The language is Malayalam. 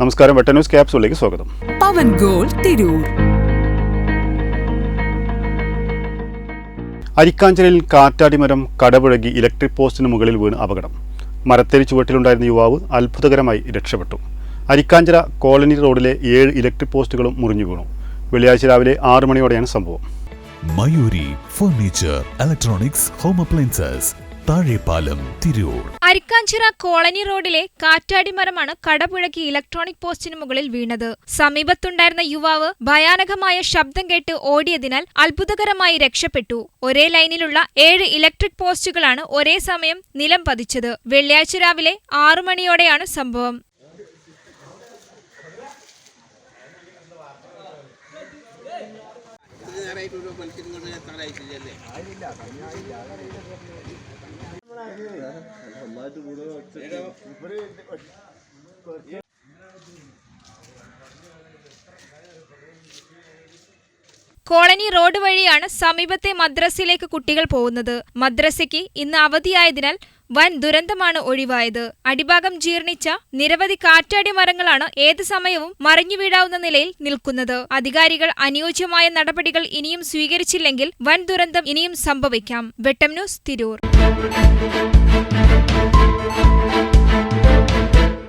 നമസ്കാരം. വെട്ട ന്യൂസ് ക്യാപ്സൂളിലേക്ക് സ്വാഗതം. പവൻ ഗോൾ തിരൂർ. അരിക്കാഞ്ചലിൽ കാറ്റാടിമരം കടപുഴകി ഇലക്ട്രിക് പോസ്റ്റിന് മുകളിൽ വീണ് അപകടം. മരത്തേരി ചുവട്ടിലുണ്ടായിരുന്ന യുവാവ് അത്ഭുതകരമായി രക്ഷപ്പെട്ടു. അരിക്കാഞ്ചല കോളനി റോഡിലെ ഏഴ് ഇലക്ട്രിക് പോസ്റ്റുകളും മുറിഞ്ഞു വീണു. വെള്ളിയാഴ്ച രാവിലെ ആറ് മണിയോടെയാണ് സംഭവം. Mayuri furniture electronics home appliances Thazhepalam Tirur. Arikkanchira colony റോഡിലെ കാറ്റാടിമരമാണ് കടപുഴകി ഇലക്ട്രോണിക് പോസ്റ്റിന് മുകളിൽ വീണത്. സമീപത്തുണ്ടായിരുന്ന യുവാവ് ഭയാനകമായ ശബ്ദം കേട്ട് ഓടിയതിനാൽ അത്ഭുതകരമായി രക്ഷപ്പെട്ടു. ഒരേ ലൈനിലുള്ള ഏഴ് ഇലക്ട്രിക് പോസ്റ്റുകളാണ് ഒരേ സമയം നിലം പതിച്ചത്. വെള്ളിയാഴ്ച രാവിലെ ആറു മണിയോടെയാണ് സംഭവം. കോളനി റോഡ് വഴിയാണ് സമീപത്തെ മദ്രസയിലേക്ക് കുട്ടികൾ പോകുന്നത്. മദ്രസയ്ക്ക് ഇന്ന് അവധിയായതിനാൽ വൻ ദുരന്തമാണ് ഒഴിവായത്. അടിഭാഗം ജീർണിച്ച നിരവധി കാറ്റാടി മരങ്ങളാണ് ഏത് സമയവും മറിഞ്ഞു വീഴാവുന്ന നിലയിൽ നിൽക്കുന്നത്. അധികാരികൾ അനുയോജ്യമായ നടപടികൾ ഇനിയും സ്വീകരിച്ചില്ലെങ്കിൽ വൻ ദുരന്തം ഇനിയും സംഭവിക്കാം. വെട്ടം ന്യൂസ് തിരൂർ.